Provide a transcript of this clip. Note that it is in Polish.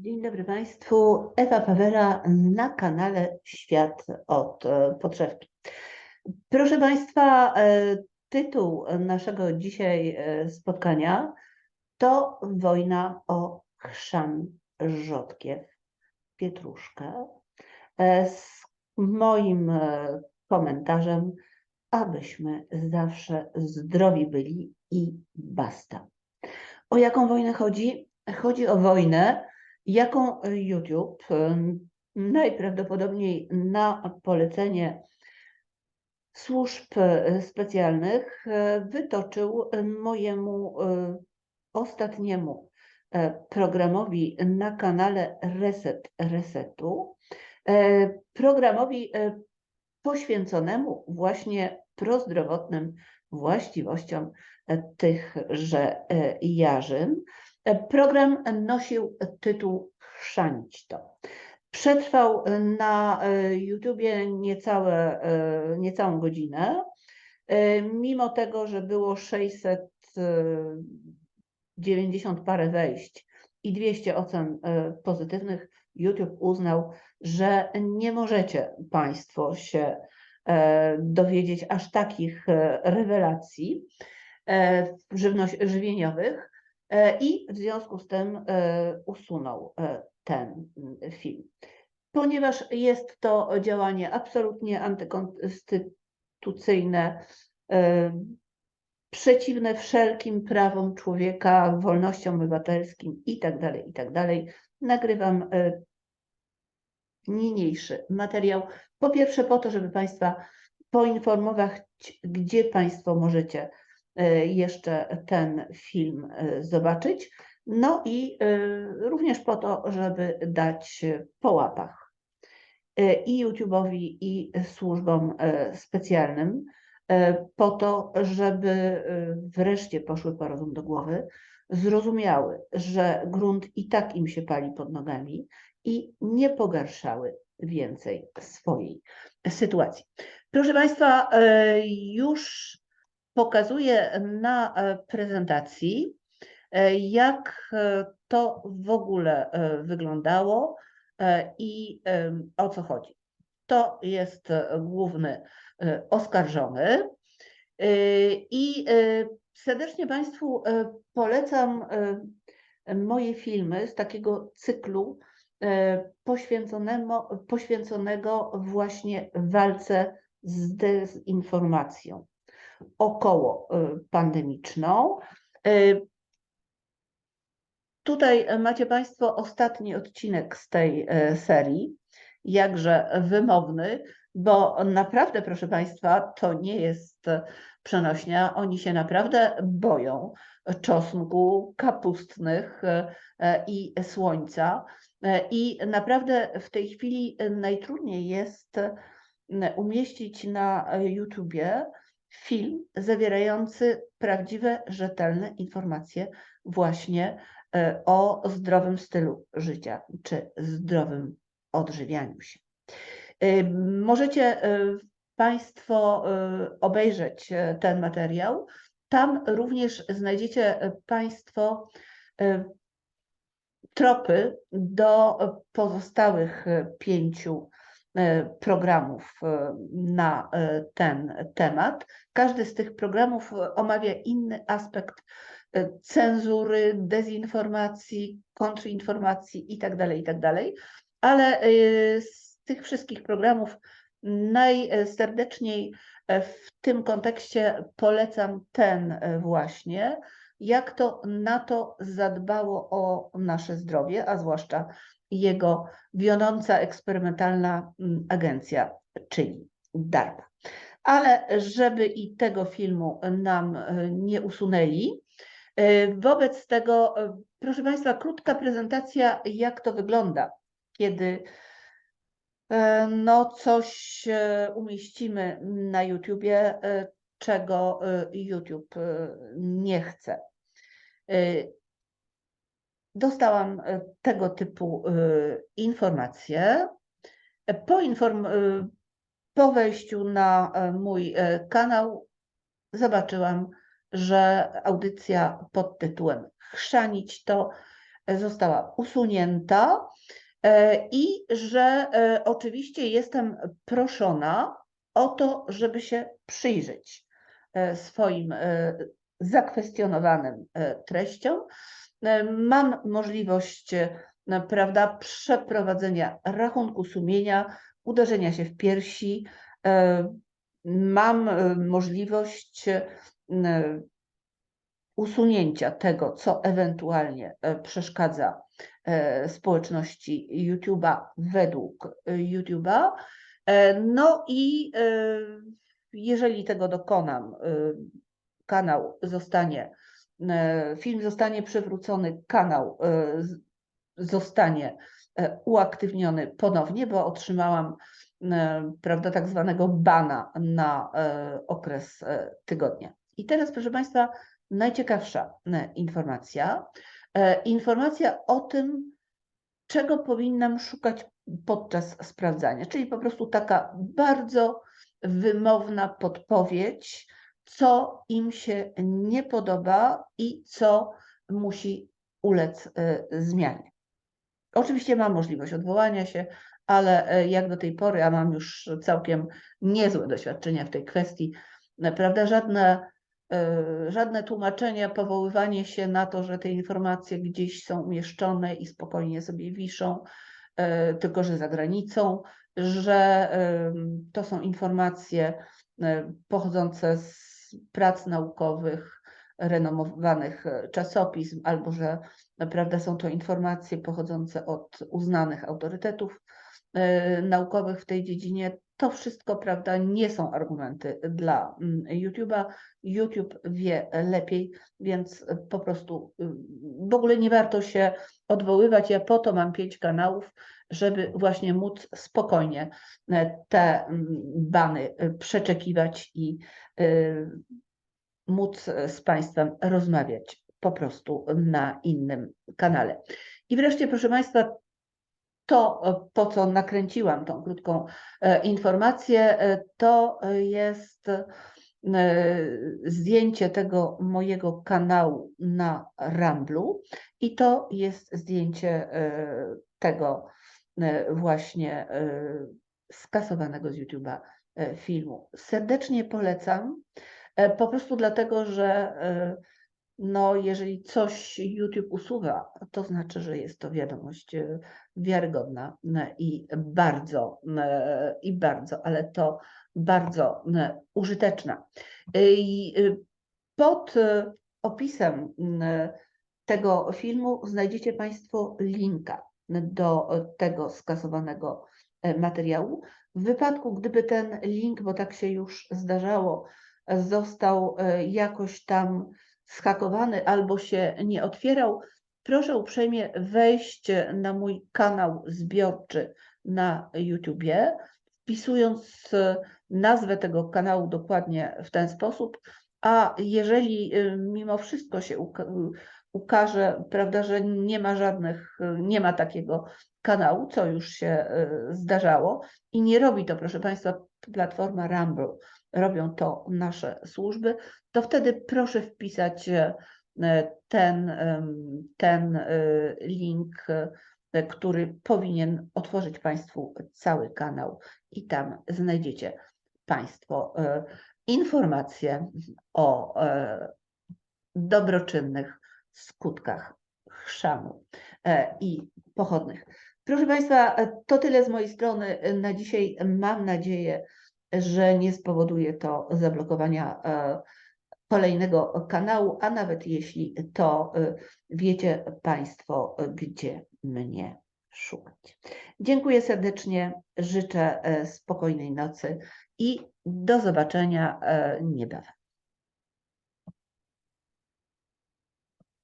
Dzień dobry Państwu. Ewa Pawela na kanale Świat od e, podszewki. Proszę Państwa, e, tytuł naszego dzisiaj e, spotkania to Wojna o chrzan rzodkiew, pietruszkę. Z moim komentarzem, abyśmy zawsze zdrowi byli i basta. O jaką wojnę chodzi? Chodzi o wojnę, jaką YouTube najprawdopodobniej na polecenie służb specjalnych wytoczył mojemu ostatniemu programowi na kanale Reset Resetu, programowi poświęconemu właśnie prozdrowotnym właściwościom tychże jarzyn. Program nosił tytuł Chrzanić to. Przetrwał na e, YouTubie niecałe, e, niecałą godzinę, e, mimo tego, że było 690 parę wejść i 200 ocen pozytywnych, YouTube uznał, że nie możecie Państwo się dowiedzieć aż takich rewelacji żywieniowych, E, i w związku z tym e, usunął e, ten mm, film. Ponieważ jest to działanie absolutnie antykonstytucyjne, przeciwne wszelkim prawom człowieka, wolnościom obywatelskim itd., tak itd., tak nagrywam niniejszy materiał. Po pierwsze po to, żeby Państwa poinformować, gdzie Państwo możecie E, jeszcze ten film e, zobaczyć. No i e, również po to, żeby dać po łapach i YouTube'owi, i służbom specjalnym, po to, żeby wreszcie poszły po rozum do głowy, zrozumiały, że grunt i tak im się pali pod nogami i nie pogarszały więcej swojej sytuacji. Proszę Państwa, już pokazuję na e, prezentacji, e, jak e, to w ogóle wyglądało i o co chodzi. To jest główny oskarżony i serdecznie Państwu polecam moje filmy z takiego cyklu poświęconego właśnie walce z dezinformacją około y, pandemiczną. Y, tutaj macie Państwo ostatni odcinek z tej y, serii, jakże wymowny, bo naprawdę, proszę Państwa, to nie jest przenośnia. Oni się naprawdę boją czosnku, kapustnych i słońca. I naprawdę w tej chwili najtrudniej jest umieścić na YouTubie film zawierający prawdziwe, rzetelne informacje właśnie e, o zdrowym stylu życia czy zdrowym odżywianiu się. E, możecie e, Państwo obejrzeć ten materiał. Tam również znajdziecie Państwo tropy do pozostałych pięciu programów e, na e, ten temat. Każdy z tych programów omawia inny aspekt cenzury, dezinformacji, kontrinformacji itd., tak itd. Tak Ale z tych wszystkich programów najserdeczniej w tym kontekście polecam ten właśnie, jak to NATO zadbało o nasze zdrowie, a zwłaszcza jego wiodąca eksperymentalna mm, agencja, czyli DARPA. Ale żeby i tego filmu nam e, nie usunęli, e, wobec tego, e, proszę Państwa, krótka prezentacja, jak to wygląda, kiedy no coś umieścimy na YouTubie, czego YouTube nie chce. Dostałam e, tego typu e, informacje. Po, inform e, po wejściu na mój kanał zobaczyłam, że audycja pod tytułem Chrzanić to została usunięta e, i że e, oczywiście jestem proszona o to, żeby się przyjrzeć e, swoim zakwestionowanym treściom. Mam możliwość, prawda, przeprowadzenia rachunku sumienia, uderzenia się w piersi. Mam możliwość usunięcia tego, co ewentualnie e, przeszkadza e, społeczności YouTube'a według e, YouTube'a. No i jeżeli tego dokonam, kanał zostanie, film zostanie przywrócony, kanał zostanie uaktywniony ponownie, bo otrzymałam prawda, tak zwanego bana na okres tygodnia. I teraz, proszę Państwa, najciekawsza e, informacja. E, informacja o tym, czego powinnam szukać podczas sprawdzania, czyli po prostu taka bardzo wymowna podpowiedź, co im się nie podoba i co musi ulec e, zmianie. Oczywiście mam możliwość odwołania się, ale jak do tej pory, a mam już całkiem niezłe doświadczenia w tej kwestii, prawda, żadne żadne tłumaczenia, powoływanie się na to, że te informacje gdzieś są umieszczone i spokojnie sobie wiszą, tylko że za granicą, że to są informacje pochodzące z prac naukowych, renomowanych czasopism, albo że naprawdę są to informacje pochodzące od uznanych autorytetów naukowych w tej dziedzinie, to wszystko, prawda, nie są argumenty dla mm, YouTube'a. YouTube wie lepiej, więc po prostu y, w ogóle nie warto się odwoływać. Ja po to mam pięć kanałów, żeby właśnie móc spokojnie e, te mm, bany y, przeczekiwać i y, móc z Państwem rozmawiać po prostu na innym kanale. I wreszcie, proszę Państwa, to, e, po co nakręciłam tą krótką e, informację, e, to jest zdjęcie tego mojego kanału na Ramblu i to jest zdjęcie tego właśnie skasowanego z YouTube'a filmu. Serdecznie polecam, po prostu dlatego, że no, jeżeli coś YouTube usuwa, to znaczy, że jest to wiadomość e, wiarygodna e, i bardzo, e, i bardzo, ale to bardzo użyteczna. I pod opisem tego filmu znajdziecie Państwo linka do tego skasowanego materiału. W wypadku, gdyby ten link, bo tak się już zdarzało, został jakoś tam schakowany albo się nie otwierał, proszę uprzejmie wejść na mój kanał zbiorczy na YouTubie, wpisując nazwę tego kanału dokładnie w ten sposób, a jeżeli y, mimo wszystko się ukaże, prawda, że nie ma żadnych, nie ma takiego kanału, co już się zdarzało i nie robi to, proszę Państwa, platforma Rumble, robią to nasze służby, to wtedy proszę wpisać e, ten, ten e, link, e, który powinien otworzyć Państwu cały kanał i tam znajdziecie Państwo informacje o dobroczynnych skutkach chrzanu i pochodnych. Proszę Państwa, to tyle z mojej strony na dzisiaj. Mam nadzieję, że nie spowoduje to zablokowania kolejnego kanału, a nawet jeśli to y, wiecie Państwo, gdzie mnie szukać. Dziękuję serdecznie, życzę e, spokojnej nocy i do zobaczenia e, niebawem.